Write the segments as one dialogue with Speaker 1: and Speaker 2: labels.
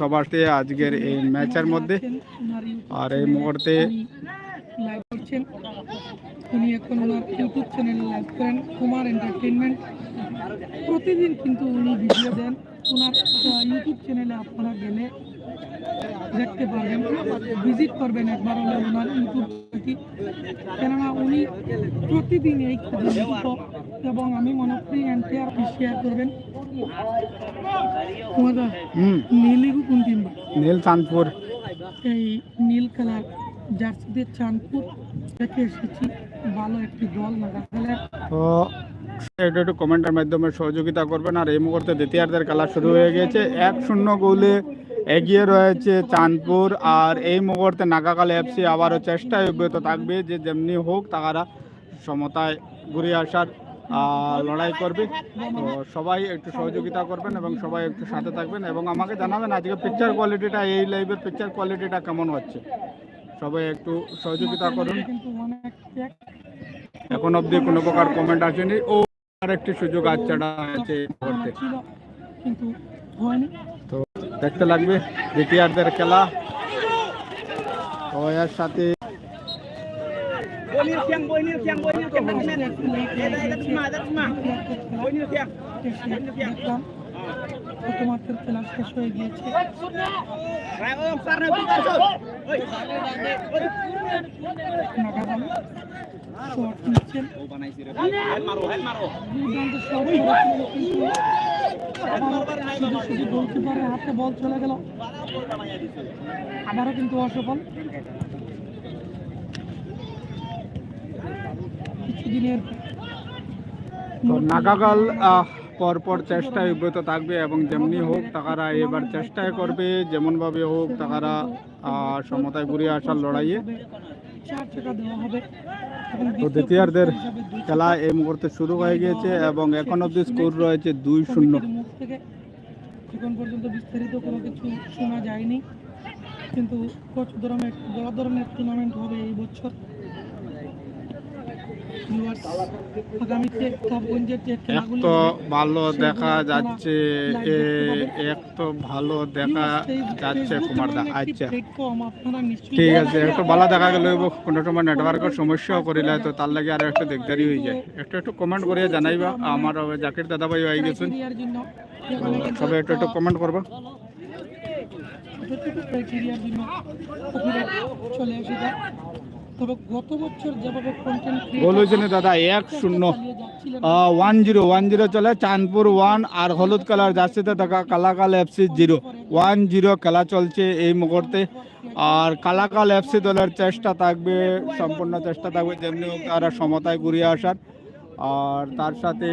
Speaker 1: সবাতে আজকের এই ম্যাচের মধ্যে। আর এই মুহূর্তে
Speaker 2: উনি এখন ওনার ইউটিউব চ্যানেলে লাইভ করেন, কুমার এন্টারটেনমেন্ট প্রতিদিন কিন্তু উনি ভিডিও দেন। ওনার ইউটিউব চ্যানেলে আপনারা গেলে দেখতে পারবেন। ভিজিট করবেন একবার হলে ওনার ইউটিউব চ্যানেলটি কেননা উনি প্রতিদিন এই এবং আমি মনে করি এন্টায়ার শেয়ার করবেন। নীলিগু কোন টিম
Speaker 1: নীল চাঁদপুর।
Speaker 2: এই নীল কালার জার্সিদের চাঁদপুর থেকে এসেছি। ভালো একটি দল নাগালের
Speaker 1: তো একটু একটু কমেন্টের মাধ্যমে সহযোগিতা করবেন। আর এই মুহূর্তে দ্বিতীয়ার্ধের খেলা শুরু হয়ে গেছে এক শূন্য গোলে এগিয়ে রয়েছে চাঁদপুর আর এই মুহূর্তে নাগাকাল এফসি আবারও চেষ্টায় অব্যাহত থাকবে, যে যেমনি হোক তারা সমতায় ঘুরে আসার লড়াই করবে। তো সবাই একটু সহযোগিতা করবেন এবং সবাই একটু সাথে থাকবেন এবং আমাকে জানাবেন আজকে পিকচার কোয়ালিটিটা এই লাইভের পিকচার কোয়ালিটিটা কেমন হচ্ছে? সবাই একটু সহযোগিতা করুন। এখন অবধি কোনো প্রকার কমেন্ট আসেনি। ও আর একটি সুযোগ আচ্ছাটা আছে
Speaker 2: কিন্তু হয়নি।
Speaker 1: দেখতে লাগবে দ্বিতীয়ার্ধের খেলা। এর সাথে
Speaker 2: প্রথমার্ধের খেলা শেষ হয়ে গিয়েছে শট নিচ্ছেন গোলকিপারের হাতে বল চলে গেল আবারও কিন্তু অসফল কিছুদিনের
Speaker 1: নাগাগাল পরপর চেষ্টায় অব্যাহত থাকবে এবং যেমনি হোক তারা এবার চেষ্টায় করবে, যেমনভাবে হোক তারা সমতায় ঘুরে আসার লড়াইয়ে। তো দ্বিতীয়ার্ধের খেলা এই মুহূর্তে শুরু হয়ে গিয়েছে এবং এখন অবধি স্কোর রয়েছে দুই শূন্য।
Speaker 2: থেকে এখন পর্যন্ত বিস্তারিত কোনো কিছু শোনা যায়নি। কিন্তু কোচ ধরনের, বড় ধরনের টুর্নামেন্ট হবে এই বছর?
Speaker 1: এক তো ভালো দেখা যাচ্ছে এক তো ভালো দেখা যাচ্ছে কুমারদা আচ্ছা। ঠিক আছে, একটু ভালো দেখা গেল কোনো সময় নেটওয়ার্কের সমস্যাও করিলে তো তার লাগে আর একটু দেখদারি হয়ে যায়। একটু একটু কমেন্ট করিয়া জানাইবা, আমার জাকির দাদা ভাই হয়ে গেছেন। সবাই একটু একটু কমেন্ট করবা।
Speaker 2: চলে আসে তবে গত বছর যেভাবে কন্টেন্ট
Speaker 1: গোল হয়েছে না দাদা এক শূন্য। ওয়ান জিরো ওয়ান জিরো চলে চাঁদপুর ওয়ান আর হলুদ কালার কালাকাল এফসি জিরো ওয়ান জিরো খেলা চলছে এই মুহূর্তে। আর কালাকাল এফসি দলের চেষ্টা থাকবে সম্পূর্ণ চেষ্টা থাকবে যেমনি হোক তারা সমতায় ঘুরিয়ে আসার। আর তার সাথে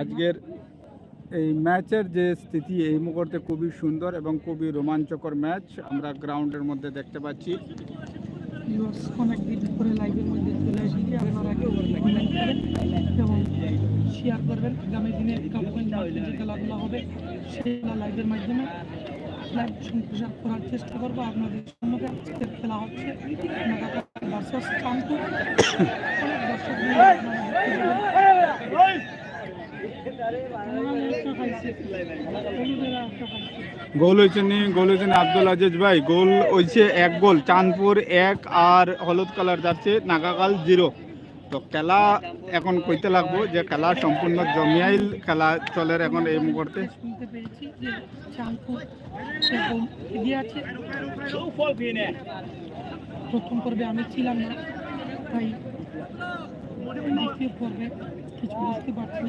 Speaker 1: আজকের এই ম্যাচের যে স্থিতি এই মুহূর্তে খুবই সুন্দর এবং খুবই রোমাঞ্চকর ম্যাচ আমরা গ্রাউন্ডের মধ্যে দেখতে পাচ্ছি।
Speaker 2: অনেক দিন পরে লাইভের মধ্যে চলে এসেছি আপনারা একটু কমেন্ট করেন এবং শেয়ার করবেন। আগামী দিনে মাঠে হবে, সেগুলো লাইভের মাধ্যমে লাইভ সম্প্রচার করার চেষ্টা করব। আপনাদের সম্মুখে আজকের খেলা হচ্ছে ভার্সাস দর্শক
Speaker 1: গোল হয়েছে নি? গোল হয়েছে আব্দুল আজিজ ভাই। গোল হয়েছে এক গোল। চাঁদপুর এক আর হলুদ কালার যাচ্ছে নাগাকাল জিরো। তো খেলা এখন কইতে লাগবো যে খেলা সম্পূর্ণ জমিয়াইল খেলা চলে এখন এই মুহূর্তে।
Speaker 2: প্রথম পর্বে আমি ছিলাম না, তাই পর্বে কিছু বুঝতে পারছি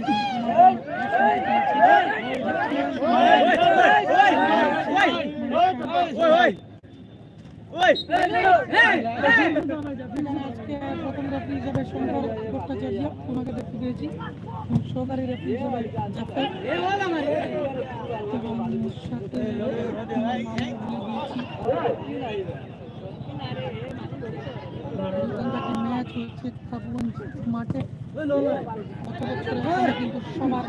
Speaker 2: না আজকে প্রথম রেফারি হিসেবে শঙ্কর ভট্টাচার্য ওনাকে দেখতে পেয়েছি সহকারী রেফারি ম্যাচ হচ্ছে কাবগঞ্জ মাঠে গত বছর কিন্তু সবার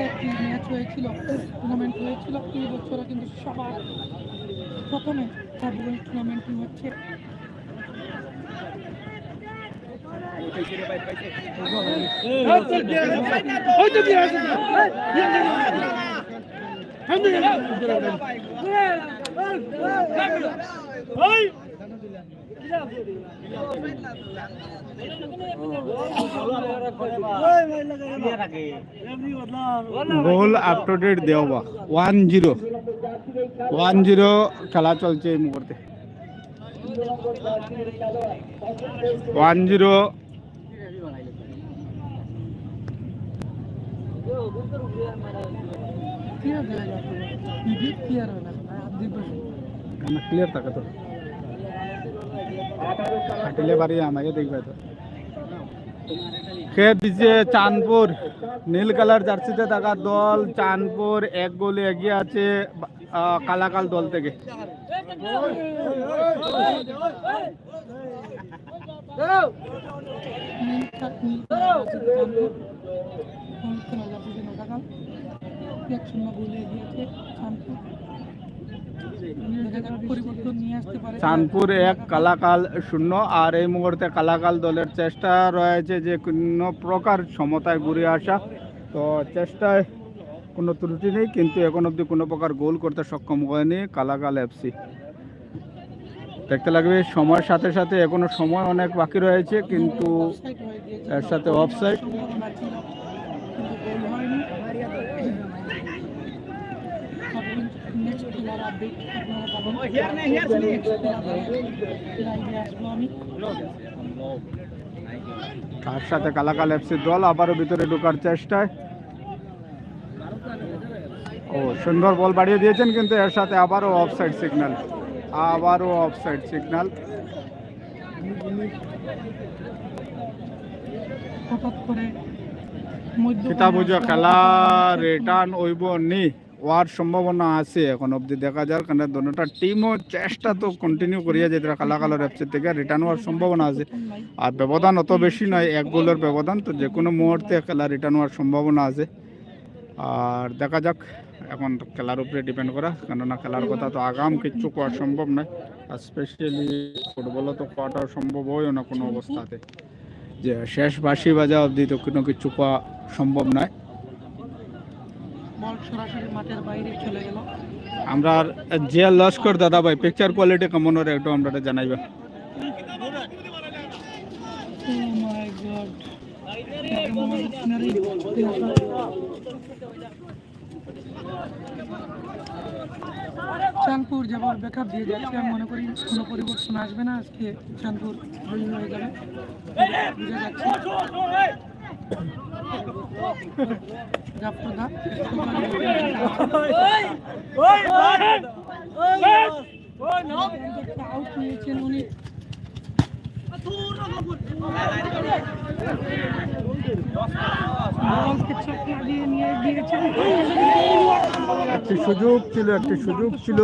Speaker 2: একটি ম্যাচ হয়েছিল টুর্নামেন্ট হয়েছিল এই বছরে কিন্তু সবার প্রথমে কাবগঞ্জ টুর্নামেন্টটি হচ্ছে
Speaker 1: গোল আপ টু ডেট দেওয়া ওয়ান জিরো ওয়ান জিরো খেলা চলছে এই মুহূর্তে। ওয়ান জিরো
Speaker 2: ক্লিয়ার
Speaker 1: থাকে তো? কাটিলে পারি আমাকে দেখবে তো। খেয়ে দিচ্ছে চাঁদপুর। নীল কালার জার্সিতে থাকা দল চাঁদপুর এক গোলে এগিয়ে আছে কালাকাল দল থেকে। চাঁদপুর। এক কালাকাল শূন্য আর এই মুহূর্তে কালাকাল দলের চেষ্টা রয়েছে যে কোনো প্রকার সমতায় ঘুরে আসা তো চেষ্টায় কোনো ত্রুটি নেই, কিন্তু এখন অবধি কোনো প্রকার গোল করতে সক্ষম হয়নি কালাকাল এফসি দেখতে লাগবে, সময়ের সাথে সাথে এখনও সময় অনেক বাকি রয়েছে, কিন্তু। এর সাথে অফসাইড
Speaker 2: খেলার আপনারা পাবেন। খেলা আসব আমি।
Speaker 1: তার সাথে কালাকাল এফসি দল আবারও ভিতরে ঢোকার চেষ্টায়। ও সুন্দর বল বাড়িয়ে দিয়েছেন কিন্তু এর সাথে আবারও অফসাইড সিগন্যাল আবারও অফসাইড সিগন্যাল
Speaker 2: হঠাৎ করে
Speaker 1: খেলা রিটার্ন ওইব নি। হওয়ার সম্ভাবনা আছে, এখন অবধি দেখা যাক কারণ দোনোটা টিমও চেষ্টা তো কন্টিনিউ করিয়া যেতে কালাকালের এফসি থেকে রিটার্ন হওয়ার সম্ভাবনা আছে। আর ব্যবধান অত বেশি নয়, এক গোলের ব্যবধান, তো যে কোনো মুহূর্তে খেলা রিটার্ন হওয়ার সম্ভাবনা আছে। আর দেখা যাক, এখন খেলার উপরে ডিপেন্ড করা কেননা খেলার কথা তো আগাম কিচ্ছু করা সম্ভব নয়, আর স্পেশালি ফুটবলও তো করাটা সম্ভব হয় না কোনো অবস্থাতে। যে শেষ বাঁশি বাজা অবধি তো কোনো কিছু করা সম্ভব নয়।
Speaker 2: সরাসরি মাঠের বাইরে চলে গেল।
Speaker 1: আমরা যে লস্কর দাদা ভাই পিকচার কোয়ালিটি কেমন ওর একটু আমরা জানাইবা.
Speaker 2: চাঁদপুর যেমন ব্যাকআপ দিয়ে যাচ্ছে আমি মনে করি কোনো পরিবর্তন আসবে না আজকে চাঁদপুর হয়ে যাবে বুঝে যাচ্ছে।
Speaker 1: একটি সুযোগ ছিল একটি সুযোগ ছিল।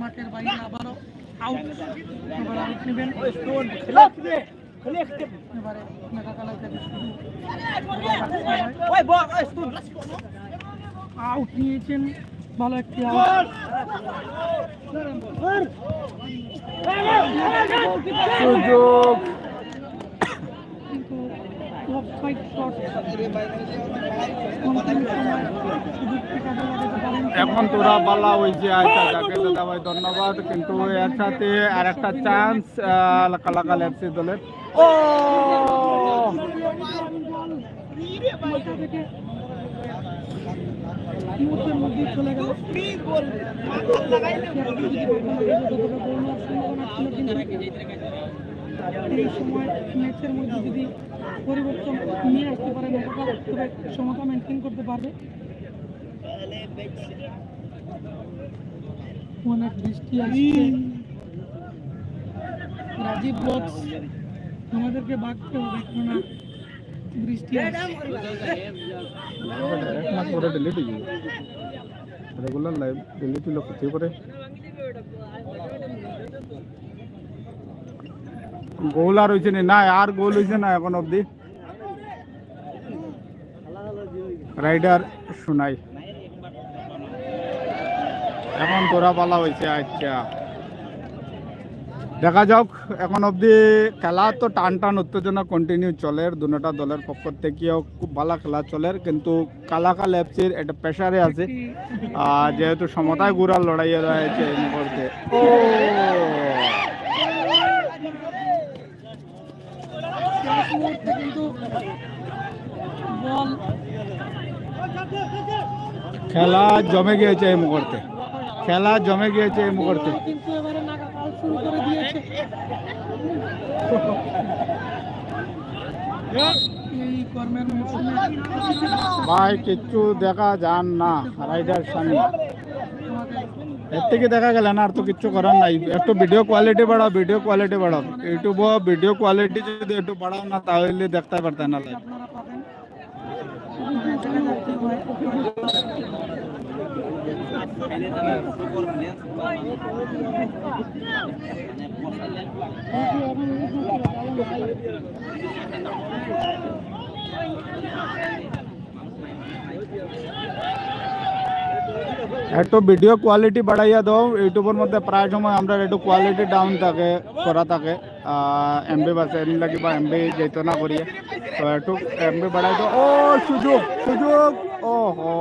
Speaker 2: মাঠের বাইরে আবারও আউট এবার আউট নেবেন। এবারে মেঘা কালার আউট নিয়েছেন, ভালো একটি আউট
Speaker 1: সুযোগ
Speaker 2: কিন্তু অফসাইড শট কন্টিনিউ সময় সুযোগটি কাজে লাগাতে পারেন
Speaker 1: এখন তোরা বলা ওই যে আচ্ছা যাকে দাদা ভাই ধন্যবাদ, কিন্তু এর সাথে আর একটা চান্স কালাকাল এফসি দলের। ও!
Speaker 2: চলে গেল এই সময় ম্যাচের মধ্যে যদি পরিবর্তন নিয়ে আসতে পারে তবে সমতা মেনটেন করতে পারবে? রাজীব ব্লগস আমাদেরকে হবে, কেননা বৃষ্টি আসছে।
Speaker 1: পরে রেগুলার লাইভ ডিলিট হলো ক্ষতি করে। গোল আর হয়েছে না আর গোল হয়েছে না এখন অবধি। রাইডার শোনাই এখন তোরা পালা হয়েছে আচ্ছা। দেখা যাক, এখন অবধি খেলা তো টান টান উত্তেজনা কন্টিনিউ চলে। দুটা দলের পক্ষ থেকেও খুব ভালো খেলা চলে, কিন্তু কালাকাল এফসির একটা প্রেশারে আছে। যেহেতু সমতায় গুড়ার লড়াইয়ে রয়েছে ও
Speaker 2: শেষ মুহূর্তে কিন্তু বল
Speaker 1: খেলা জমে গিয়েছে এই মুহূর্তে। খেলা জমে গিয়েছে এই মুহূর্তে।
Speaker 2: কিন্তু এবারে নাগা শুরু করে দিয়েছে। এই কর্মের মৌসুমে
Speaker 1: ভাই কিচ্ছু দেখা যান না রাইডার স্বামী এর থেকে দেখা গেল না, আর তো কিচ্ছু করার নাই। একটু ভিডিও কোয়ালিটি বাড়াও ভিডিও কোয়ালিটি বাড়াও। ইউটিউব ভিডিও কোয়ালিটি যদি একটু বাড়াও না, তাহলে দেখতে পারতেন না
Speaker 2: কি হয়।
Speaker 1: একটু ভিডিও কোয়ালিটি বাড়াইয়া দাও। ইউটিউবের মধ্যে প্রায় সময় আমরা একটু কোয়ালিটি ডাউন থাকে, করা থাকে। এমবি বাসে এমনি লাগি বা এমবি যেত না করিয়ে তো একটু এমবি বাড়াই দাও। ও, সুযোগ সুযোগ। ও হো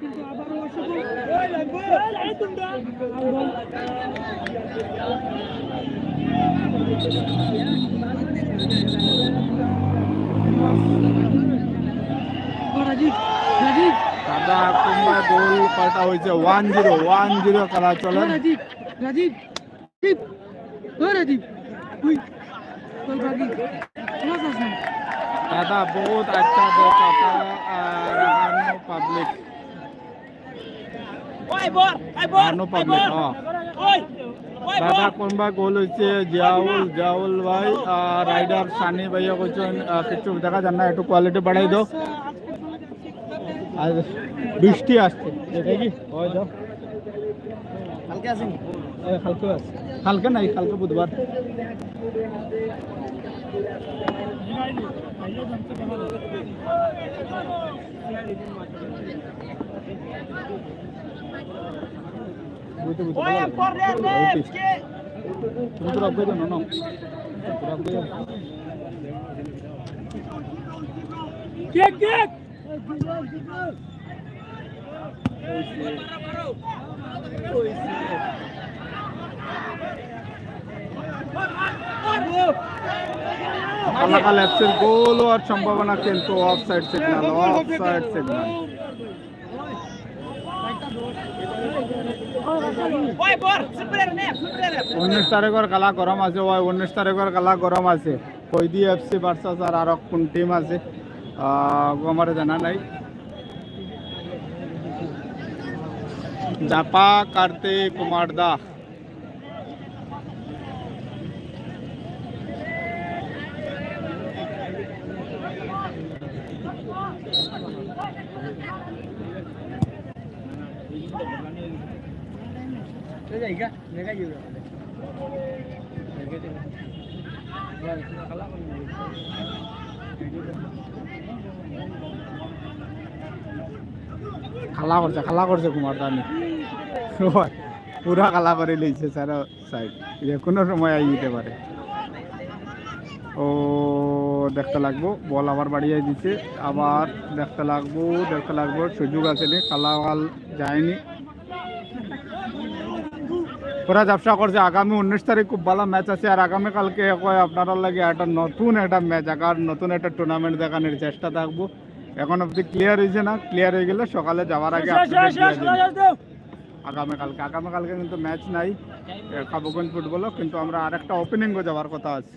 Speaker 2: কিন্তু আবারও অসুযোগ রাজীব রাজীব
Speaker 1: দাদা কুমার গোল পাল্টা হয়েছে। ওয়ান জিরো ওয়ান জিরো খেলা চলে।
Speaker 2: রাজীব রাজীব রাজীব
Speaker 1: দাদা বহুত আচ্ছা পাবলিক আচ্ছা। দাদা কোনবা গোল হয়েছে জিয়াউল জিয়াউল ভাই। রাইডার সানি ভাইয়া কইছেন কিছু দেখা যান না একটু কোয়ালিটি বাড়াই দাও। আর বৃষ্টি আসছে। এটা কি হয় দাও
Speaker 2: কালকে আসেনি?
Speaker 1: কালকে আছে কালকে নাই কালকে বুধবার। তুমি তো রাখবে জানো না রাখবে জানো। গোল হওয়ার সম্ভাবনা কিন্তু offside signal offside signal উনিশ তারিখের খেলা গরম আছে, ওই উনিশ তারিখের খেলা গরম আছে। কৈদি এফসি ভার্সাস আর আরও কোন টিম আছে? আমার জানা নাই জাপা কার্তে কুমার দা খালা করছে খালা করছে কুমার দানি। পুরা কালা করে লইছে স্যার সাইড যে কোনো সময় আই যেতে পারে। ও, দেখতে লাগবো, বল আবার বাড়িয়ে দিছে, আবার দেখতে লাগবো দেখতে লাগবো, সুযোগ আছে নি কালাওয়াল যায়নি। পুরা ব্যবসা করছে। আগামী উনিশ তারিখ খুব ভালো ম্যাচ আছে। আর আগামীকালকে কয় আপনারা লাগে একটা নতুন একটা ম্যাচ আকার নতুন একটা টুর্নামেন্ট দেখানোর চেষ্টা থাকব। এখন অব্দি ক্লিয়ার হয়েছে না? ক্লিয়ার হয়ে গেলে সকালে যাওয়ার আগে। আগামীকালকে আগামীকালকে কিন্তু ম্যাচ নাই। খাবগঞ্জ ফুটবলও কিন্তু আমরা আরেকটা ওপেনিংও যাওয়ার কথা আছে।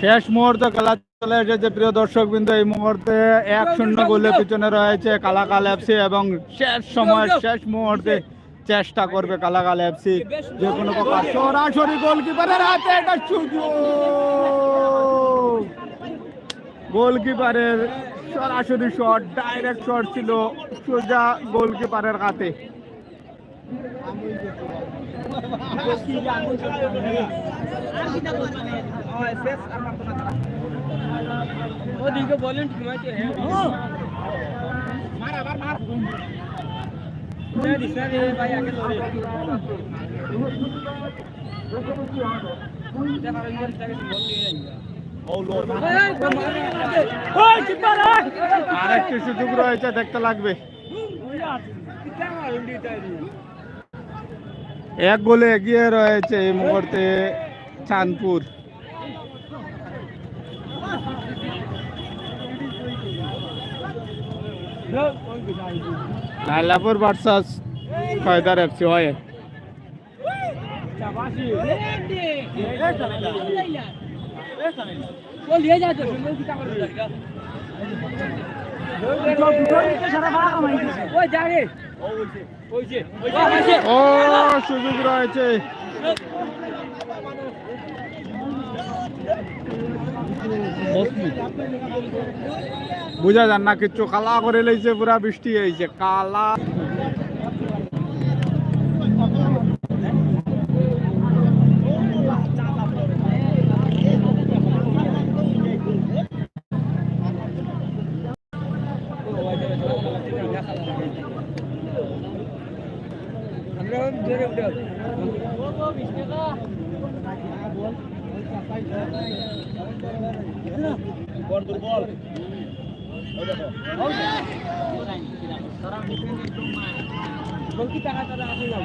Speaker 1: শেষ মুহূর্তে খেলা চলে এসেছে। প্রিয় দর্শক বিন্দু এই মুহূর্তে এক শূন্য গোলের পিছনে রয়েছে কালাকাল এফসি এবং শেষ সময় শেষ মুহূর্তে চেষ্টা করবে কালাকাল এফসি যে কোনো প্রকার সরাসরি গোলকিপারের হাতে সুযোগ। গোলকিপারের সরাসরি শট ডাইরেক্ট শট ছিল সোজা গোলকিপারের হাতে।
Speaker 3: ওদিকে বলেন মার আবার মার ভাই আগে ধরে।
Speaker 1: আরেকটি সুযোগ রয়েছে, দেখতে লাগবে। এক গোলে এগিয়ে রয়েছে এই মুহূর্তে চাঁদপুর। লাইলাপুর ভার্সাস কয়দার এফসি হয়।
Speaker 3: ও
Speaker 1: সুযোগ বুঝা যান না কিচ্ছু কালা করে লইছে পুরা বৃষ্টি হয়েছে কালা
Speaker 3: আমরা জোরে উঠে বল দুর্বল বল কি টাকা টাকা আসে যাব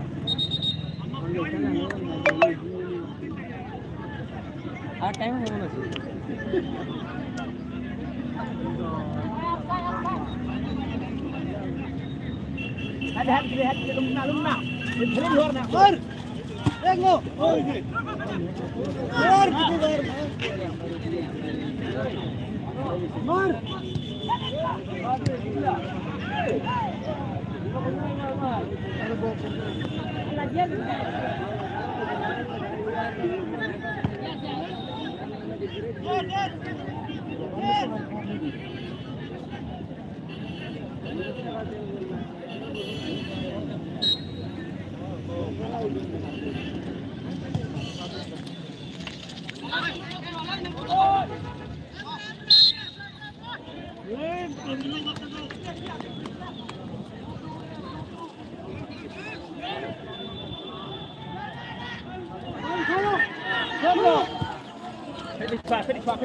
Speaker 1: শেষ হয়ে গেছে চান্স সেই কাজও লাগাইতে পারেন না
Speaker 3: বলতে মারে তো দাম Oh,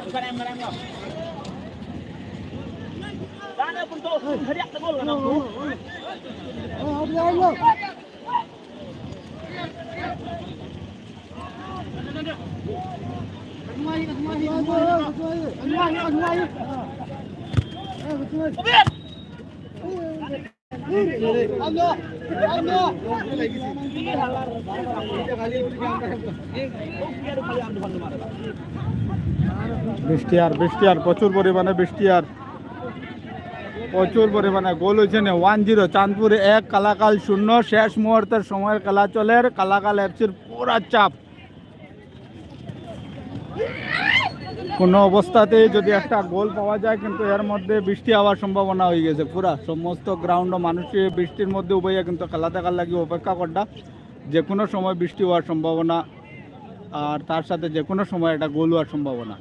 Speaker 3: না বলতে মারে গোল একটু দিলে না না এটা খাওয়া পরে শান্তি আর টাইম হবে না হ্যাঁ হ্যাঁ হ্যাঁ তুমি মালুম না ধরে ধর না ধর দেখো ওই যে ধর কিছু ধর মার
Speaker 1: বৃষ্টি আর বৃষ্টি আর প্রচুর পরিমাণে বৃষ্টি আর প্রচুর পরিমাণে গোল হয়েছে না ওয়ান জিরো চাঁদপুরে এক, কালাকাল শূন্য, শেষ মুহূর্তের সময়ের খেলা চলে কালাকাল এফসির পুরা চাপ। কোনো অবস্থাতেই যদি একটা গোল পাওয়া যায়, কিন্তু এর মধ্যে বৃষ্টি হওয়ার সম্ভাবনা হয়ে গেছে পুরা। সমস্ত গ্রাউন্ড মানুষের বৃষ্টির মধ্যে উভয়ে কিন্তু খেলা দেখার লাগে অপেক্ষা করটা যে কোনো সময় বৃষ্টি হওয়ার সম্ভাবনা, আর তার সাথে যে কোনো সময় একটা গোল হওয়ার সম্ভাবনা।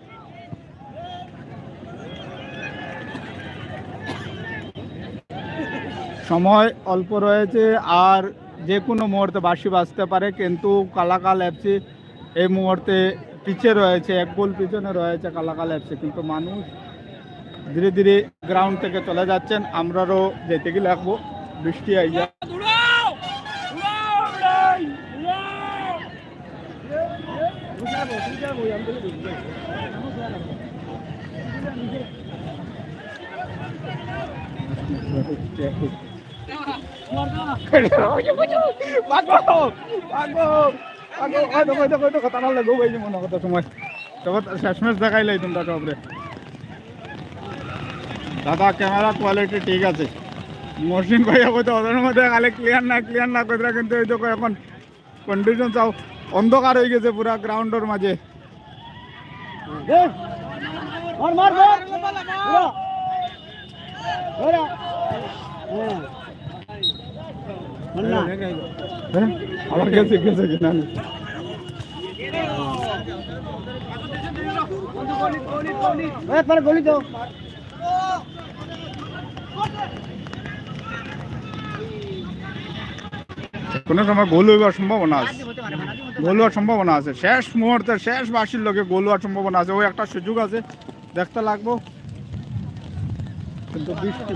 Speaker 1: সময় অল্প রয়েছে আর যে কোনো মুহূর্তে বাসি বাজতে পারে, কিন্তু কালাকাল এফসি এই মুহূর্তে পিছে রয়েছে, এক গোল পিছনে রয়েছে কালাকাল এফসি কিন্তু মানুষ ধীরে ধীরে গ্রাউন্ড থেকে চলে যাচ্ছেন। আমরারও যেতে গেলে লাগবো, বৃষ্টি আইয়া পাগো পাগো শেষমেশ দেখাইলাই তোমরা টপরে দাদা ক্যামেরা কোয়ালিটি ঠিক আছে। মসিন ভাইয়া বলতে ওদের মধ্যে খালি ক্লিয়ার না ক্লিয়ার না করে কিন্তু এই দেখো এখন কন্ডিশন চাও অন্ধকার হয়ে গেছে পুরা গ্রাউন্ডের মাঝে
Speaker 3: মার মার মার
Speaker 1: গেছে গেছে কিনা
Speaker 3: একবার গলি
Speaker 1: কোনো সময় গোল হইবার সম্ভাবনা আছে। গোল হওয়ার সম্ভাবনা আছে। শেষ মুহূর্তে শেষ বাসির লোকে গোল হওয়ার সম্ভাবনা আছে। ওই একটা সুযোগ আছে। দেখতে লাগবো। কিন্তু বৃষ্টি।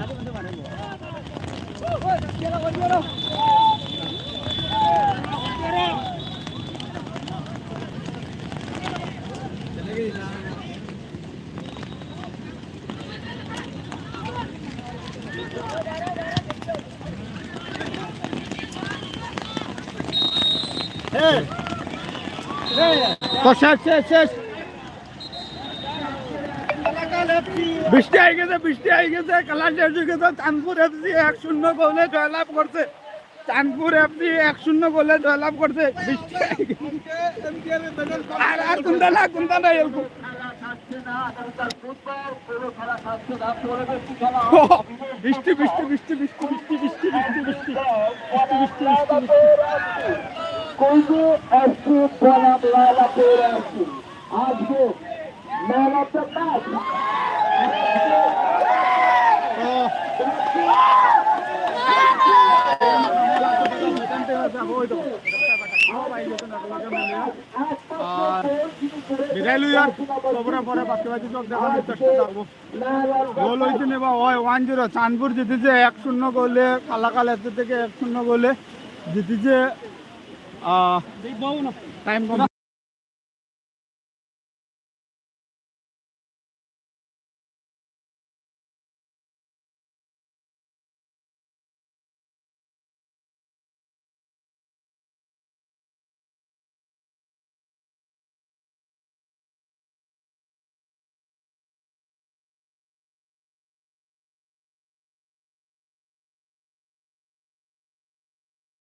Speaker 1: Koşar ses ses. বৃষ্টি আই গেছে বৃষ্টি আই গেছে হয়ে গেছে চাঁদপুর এফসি এক শূন্য গোলে জয়লাভ করছে চাঁদপুর এফসি এক শূন্য গোলে জয়লাভ করছে বৃষ্টি আর কোনটা না কোনটা না এরকম বৃষ্টি বৃষ্টি বৃষ্টি বৃষ্টি বৃষ্টি বৃষ্টি বৃষ্টি বৃষ্টি বৃষ্টি
Speaker 3: আজকে
Speaker 1: গোল হয়েছে নে বা ওই জিতেছে এক শূন্য গোলে কালাকাল এতে থেকে এক শূন্য গোলে জিতেছে টাইম কম।